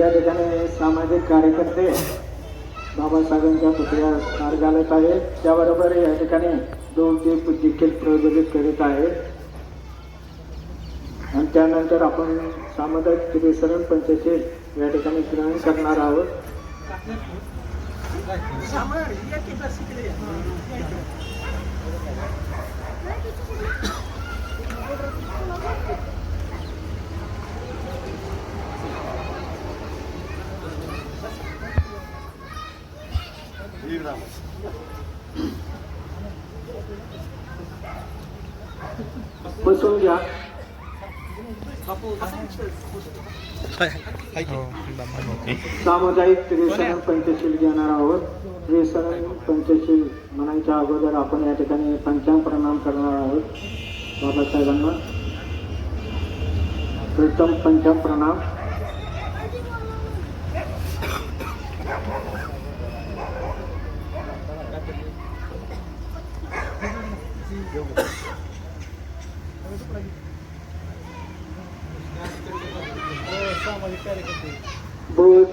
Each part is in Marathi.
या ठिकाणी सामाजिक कार्यकर्ते बाबासाहेबांच्या पुतळ्यास हार घालत आहेत. त्याबरोबर या ठिकाणी दोन दीप देखील प्रज्वलित करीत आहेत. आणि त्यानंतर आपण सामुदायिक त्रिसरण पंचशील या ठिकाणी ग्रहण करणार आहोत. बसून घ्या सामुदायिक त्रिसरण पंचशील घेणार आहोत त्रिसरण पंचशील म्हणायच्या अगोदर आपण या ठिकाणी पंचांग प्रणाम करणार आहोत बाबासाहेबांना प्रथम पंचांग प्रणाम बुद्धं नमामि धम्मं नमामि सङ्गं नमामि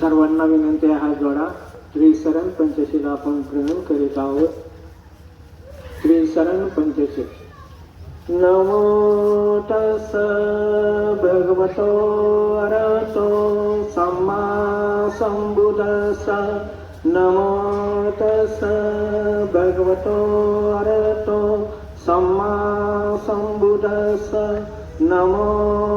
सर्वांना विनंती आहे हात जोडा. त्रिसरण पंचशीला आपण ग्रहण करीत आहोत. त्रिसरण पंचशील नमो तस भगवतो अरतो सम्मा संबुदस. नमो तस भगवतो अरतो सम्मा संबुदस. नमो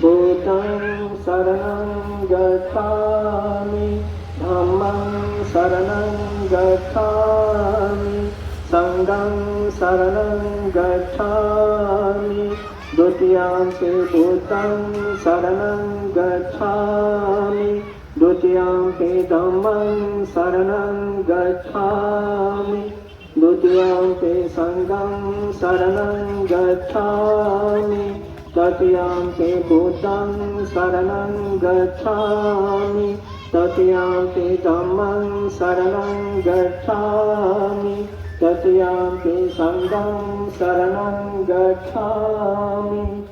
बुद्धं शरणं गच्छामि धम्मं शरणं गच्छामि सङ्गं शरणं गच्छामि द्वितीयांते बुद्धं शरणं गच्छामि द्वितीयांते धम्मं शरणं गच्छामि द्वितीयांते सङ्गं शरणं गच्छामि। तृतीयांते बुद्धं शरणं गच्छामि। तृतीयांते धम्मं शरणं गच्छामि। तृतीयांते सङ्गं शरणं गच्छामि।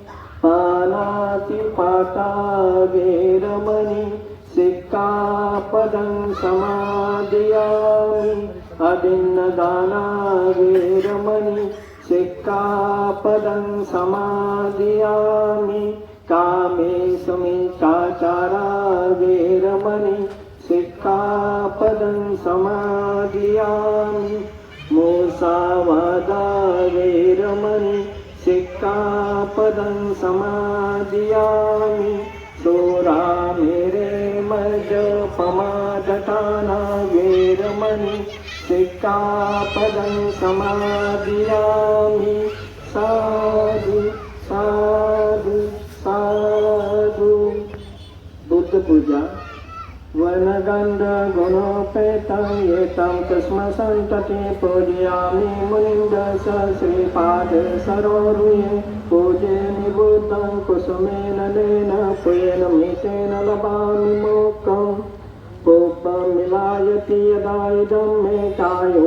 पानातिपाता वेरमणि सिक्कापदं समादयामि। अभिन्नदाना वेरमणि सिक्कापदं समादयामि कामे समिचाचारा वेरमणि सिक्कापदं समादयामि मूसावादा वेरमणि सिक्कापदं समादयामि सोरा मेरे मज सिक्कापदं समादयामि साधु साधु साधु। बुद्ध पूजा वनगन्ध गुणोपेतं एतं तस्म सन्तति पूजयामि मुनिन्दस श्रीपाद सरोरुये पूजे निबुद्धं कुसुमेन नेन पुयेन मितेन लभामि मोक्षम् कोपमिलायति यदा इदं मे कायो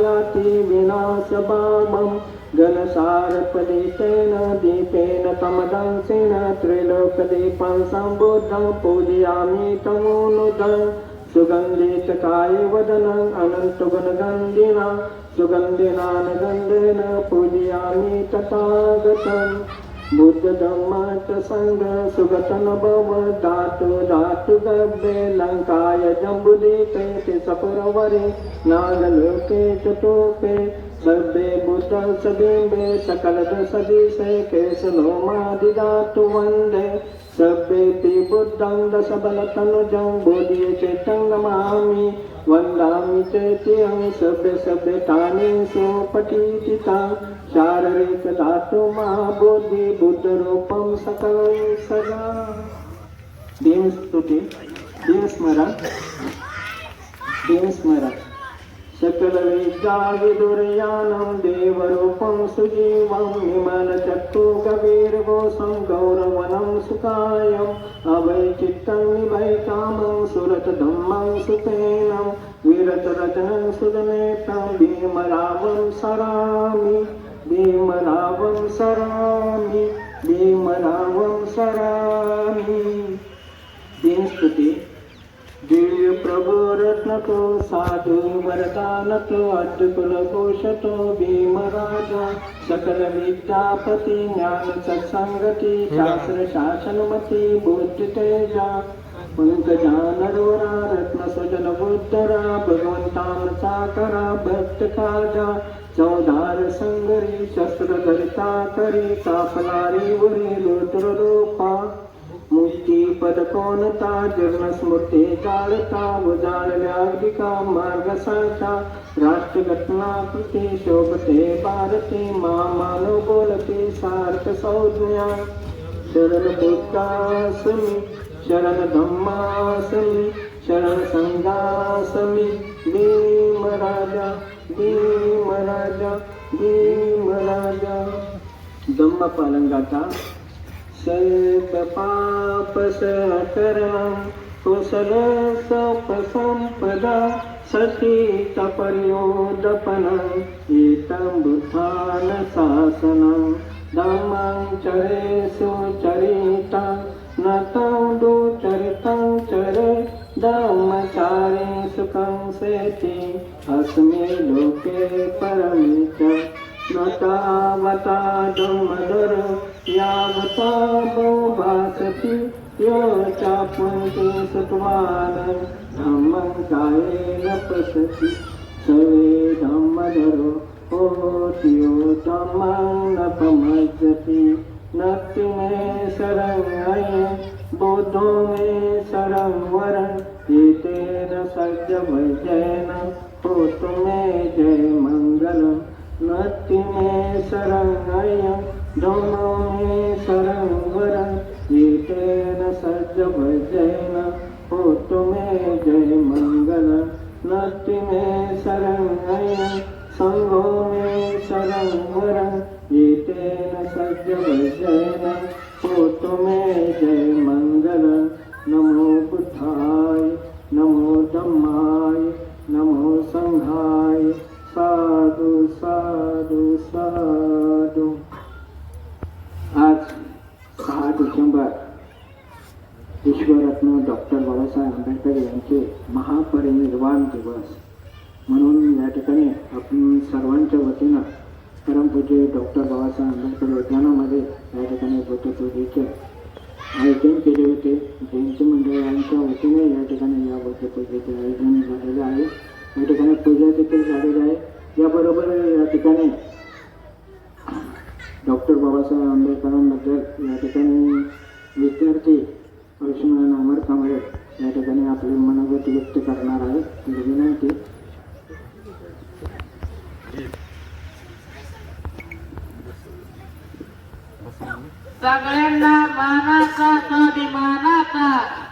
याति विनाशभावम् घनसारपदितेन दीपेन तमदंसेन त्रिलोकदीपं सम्बुद्धं पूजयामि तमोनुदं सुगन्धितकाय वदनम् अनन्तगुणगन्धिना सुगन्धिनानगन्धेन पूजयामि तथागतम् बुद्ध धम्माच संग सुगतन भव धातु धातु गब्बे लंकाय जम्बुदीपे ते सपुरवरे नागलोके चतुपे सर्वे बुद्ध सबिंबे सकल सदिशे केश लोमादिदातु वन्दे। सर्वेऽपि बुद्धं दशबलतनुजं बोधि चेतं नमामि वन्दामि चेत्यं सभ्य सभ्यतानि सुपठितितां शारीरिकधातु महाबोधि बुद्धरूपं सकलं सदा. देवस्तुति देवस्मरण देवस्मरण सकल देवरूपं सुजीवं विमलचक्षु कबीरघोषं गौरवनं सुखायम् अवैचित्तं निभयकामं सुरतधम्मं सुपेनं विरतरचनं सुदनेत्रं भीमरावं सरामि भीमरावं सरामि भीमरावं सरामि। दिनस्तुती। दिव्य प्रभु रत्न को साधु वरदान तो अद्भुल घोषतो भीम राजा सकल विद्यापति ज्ञान सत्संगति शास्त्र शासनमति बुद्ध तेजा पंकजान रोरा रत्न सुजन बुद्धरा भगवंतान साकरा भक्त काजा चौदार संगरी शस्त्र धरिता करी कापलारी वरी रुद्र रूपा मुक्ती पद कोणता जन्म स्मृती जाळता उजाळल्या मार्ग साचा राष्ट्रघटना कृती शोभते भारती मामानो बोलते सार्थ संज्ञा शरण बुद्धासमी शरण धम्मासमी शरण संघासमी भीम राजा भीम राजा भीम राजा धम्म पालंगाचा शपापसकरं कुशलसपसम्पदा सती तपर्योदपनं एतं बुधा न शासनं दमं चरेषु चरितं नतं दुचरितं चरे सुखं सेति अस्मि लोके परं च गतावता दमधर यावता बहुभासति यो चापुन्ति सुत्वान धम्मं कायेन पश्यति सर्वे धम्मधरो होतियो धम्मं न पमज्जति नक्ति मे शरण्य बुद्धो मे शरण वरण एतेन वैजयन होतु मे जय मङ्गलम् नत्ति मे शरण्य धम्मो मे शरण वरण एतेन सज्ज भजन होतु मे जय मङ्गल नत्ति मे शरण्य सङ्गो मे शरण वरण एतेन सज्ज भजन या तो देखील आयोजन केले होते. जयंती मंडळांच्या वतीने या ठिकाणी या देखील आयोजन झालेलं आहे. या ठिकाणी पूजा देखील झालेली आहे. याबरोबर या ठिकाणी डॉक्टर बाबासाहेब आंबेडकरांबद्दल या ठिकाणी विद्यार्थी आयुष्यमान अमर कांबळे या ठिकाणी आपले मनोगत व्यक्त करणार आहे विनंती सगळ्यांना मानाचा स्वाभिमानाचा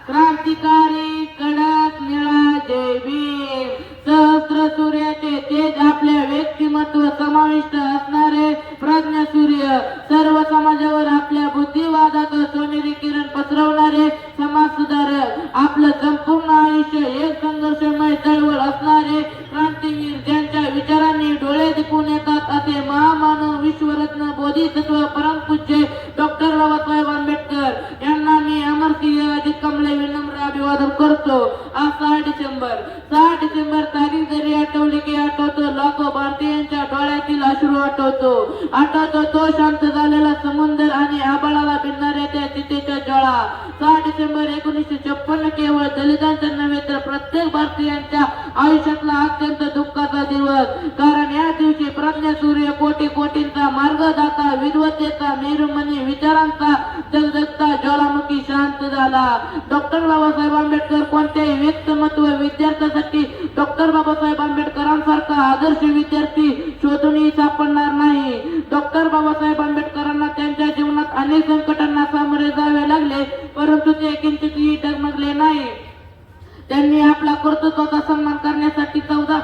क्रांतिकारी कडक निळा जय भीम. सहस्र सूर्याचे तेज आपल्या व्यक्तिमत्व समाविष्ट असणारे प्रज्ञ सूर्य सर्व समाजावर आपल्या बुद्धिवादाचं सोनेरी किरण पसरवणारे समाज सुधारक आपलं संपूर्ण आयुष्य एक संघर्षमय चळवळ असणारे क्रांतीवीर ज्यांच्या विचारांनी डोळे दिपून येतात असे महामानव विश्वरत्न बोधिसत्व परमपूज्य प्रज्ञा सूर्य कोटी कोटींचा मार्गदाता विद्वतेचा मेरुमणी विचारांचा जगजगता ज्वालामुखी शांत झाला. डॉक्टर बाबासाहेब आंबेडकर कोणत्याही व्यक्तिमत्व विद्यार्थ्यासाठी डॉक्टर बाबासाहेब आंबेडकरांसारखा आदर्श विद्यार्थी शोधूनही सापडणार नाही. डॉक्टर बाबासाहेब आंबेडकरांना त्यांच्या जीवनात अनेक संकटांना सामोरे जावे लागले परंतु ते किंचितही डगमगले नाही. त्यांनी आपला कर्तृत्वाचा सन्मान करण्यासाठी चौदा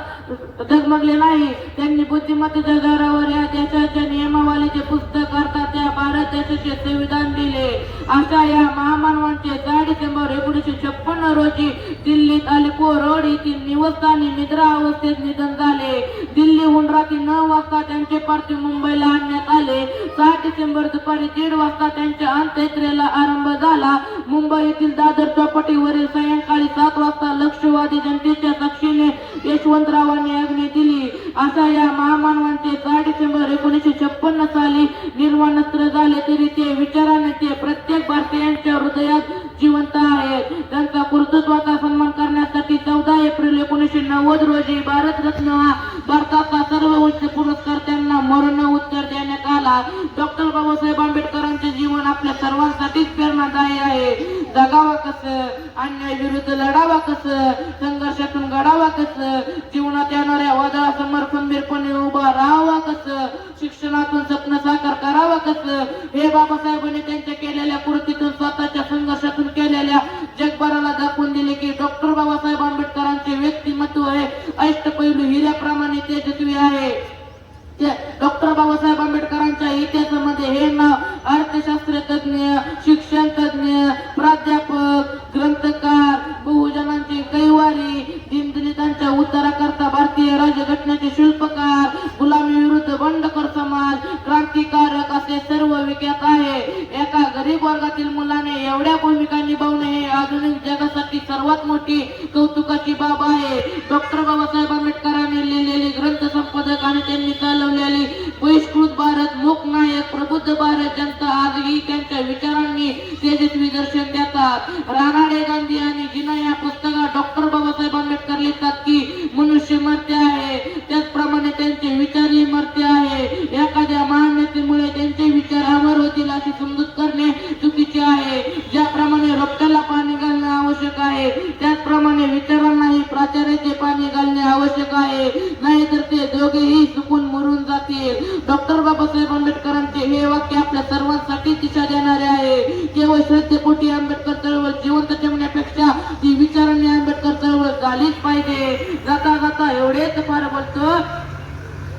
डगमगले नाही. त्यांनी बुद्धिमत्तेच्या जोरावर या देशाच्या नियमावलीचे पुस्तक अर्थ त्या भारत संविधान दिले अशा या महामानवांचे दहा डिसेंबर एकोणीसशे छप्पन्न रोजी दिल्लीत अलिपूर रोड येथील निवासस्थानी निद्रा अवस्थेत निधन झाले. दिल्लीहून रात्री नऊ वाजता त्यांचे पार्थिव मुंबईला आणण्यात आले. सहा डिसेंबर दुपारी दीड वाजता त्यांच्या अंत्ययात्रेला आरंभ झाला. मुंबई येथील दादर चौपाटीवरील सायंकाळी सात वाजता लक्षवादी जनतेच्या साक्षीने यशवंतरावांनी असा या महामानवांचे सहा डिसेंबर एकोणीसशे छप्पन्न साली निर्माणत्र झाले तरी ते विचाराने ते प्रत्येक भारतीयांच्या हृदयात जिवंत आहेत त्यांचा कर्तृत्वाचा सन्मान करण्यासाठी चौदा एप्रिल एकोणीसशे नव्वद रोजी भारतरत्न हा भारताचा सर्वोच्च पुरस्कार त्यांना मरण उत्तर देण्यात आला. डॉक्टर बाबासाहेब आंबेडकरांचे जीवन आपल्या सर्वांसाठीच प्रेरणादायी आहे. जगावा कसं अन्याय विरुद्ध लढावा कसं कस? जीवनात येणाऱ्या वादळा समर्पण बिरपणे उभा राहावा कस? शिक्षणातून स्वप्न साकार करावा कस? हे बाबासाहेबांनी त्यांच्या केलेल्या कृतीतून स्वतःच्या संघर्षातून केलेल्या जगभराला दाखवून दिले की डॉक्टर बाबासाहेब आंबेडकरांचे व्यक्तिमत्व हे अष्टपैलू हिऱ्याप्रमाणे तेजस्वी आहे. डॉक्टर बाबासाहेब आंबेडकरांच्या इतिहासामध्ये हे नाव अर्थशास्त्र तज्ञ शिक्षण तज्ञ प्राध्यापक ग्रंथकार बहुजनांचे उद्धाराकरता भारतीय राज्यघटनेचे शिल्पकार गुलामी विरुद्ध बंडखोर समाज क्रांतिकारक असे सर्व विख्यात आहे. एका गरीब वर्गातील मुलाने एवढ्या भूमिका निभावणे हे आधुनिक जगासाठी सर्वात मोठी कौतुकाची बाब आहे. डॉक्टर बाबासाहेब आंबेडकरांनी लिहिलेली ग्रंथ संपादक आणि त्यांनी चालवलेली बहिष्कृत भारत मूक नायक प्रबुद्ध भारत जनता आजही त्यांच्या विचारांनी तेजस्वी दर्शन देतात. रानाडे गांधी आणि जिना या पुस्तकात डॉक्टर बाबासाहेब आंबेडकर लिहितात की मनुष्य मरते आहे. त्याचप्रमाणे त्यांचे विचारही मरते आहे. एखाद्या मान्यतेमुळे त्यांचे विचार अमर होतील अशी समजूत करणे चुकीचे आहे. ज्याप्रमाणे रक्ताला पाणी घालणे आवश्यक आहे त्याचप्रमाणे विचारांनाही प्राचार्याचे पाणी घालणे आवश्यक आहे. नाहीतर ते दोघेही चुकून मरून जातील. डॉक्टर बाबासाहेब आंबेडकरांचे हे वाक्य आपल्या सर्वांसाठी दिशा देणारे आहे. केवळ श्रद्धेपोटी आंबेडकर चळवळ जिवंत ठेवण्यापेक्षा ती विचारांनी झालीच पाहिजे. जाता जाता एवढेच फार बोलतो.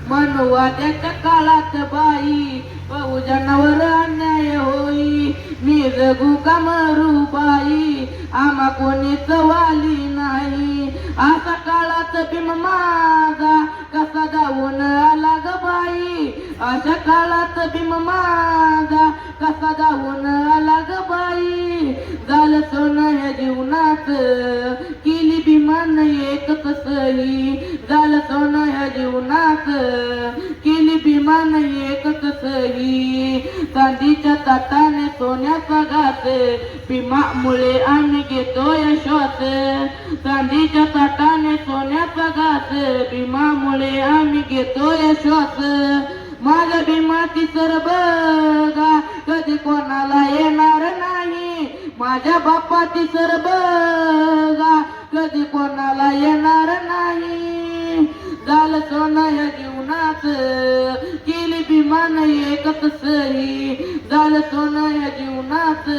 मनुवाद्याच्या काळात बाई बहुजनावर अन्याय होई. मी जगू का मरू बाई? आम्हा कोणीच वाली नाही. असा काळात भीम माझा कसा जाऊन आला ग बाई? अशा काळात भीम माझा कसा जाऊन आला ग बाई? झालं सोनं हे जीवनात कसली झालं सोनं ह्या जीवनात. केली भीमान एक कसली चांदीच्या ताटाने सोन्याचा घात भीमामुळे आम्ही घेतोय श्वास चांदीच्या ताटाने सोन्याचा घास. भीमामुळे आम्ही घेतोय श्वास माझ्या भीमाची सर बघा कधी कोणाला येणार नाही. माझ्या बाप्पाची सर बघा कधी कोणाला येणार नाही? झालं सोनं या जीवनात. केली विमान एकच सही. झालं सोनं या जीवनात.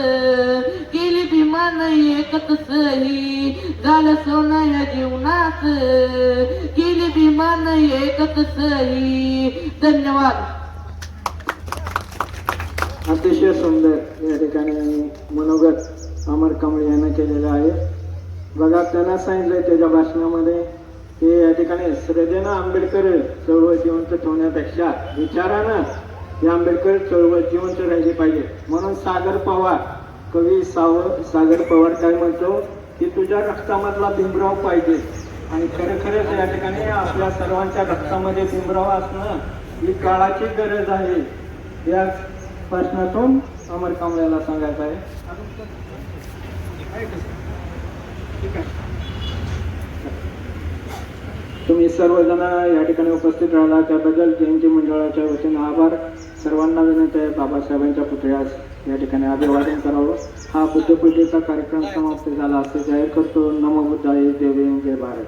केली विमान एकच सही. झालं सोनं या जीवनात. केली विमान एकच सही. धन्यवाद. अतिशय सुंदर या ठिकाणी मनोगत अमर कांबळे यांना केलेलं आहे. बघा त्यांना सांगितलंय त्याच्या भाषणामध्ये ते या ठिकाणी श्रद्धेनं आंबेडकर चळवळ जिवंत ठेवण्यापेक्षा विचारानं ही आंबेडकर चळवळ जिवंत राहिली पाहिजे. म्हणून सागर पवार कवी साव सागर पवार काय म्हणतो की तुझ्या रक्तामधला भीमराव पाहिजे. आणि खरोखरच या ठिकाणी आपल्या सर्वांच्या रक्तामध्ये भीमराव असणं ही काळाची गरज आहे. या प्रश्नातून अमर कांबळ्याला सांगायचं आहे. तुम्ही सर्वजण या ठिकाणी उपस्थित राहिला. त्याबद्दल जयंती मंडळाच्या वतीनं आभार. सर्वांना विनंती आहे बाबासाहेबांच्या पुतळ्यास या ठिकाणी अभिवादन करावं. हा बुद्धपूजेचा कार्यक्रम समाप्त झाला असं जाहीर करतो. नमो बुद्धाय देवी जय भारत.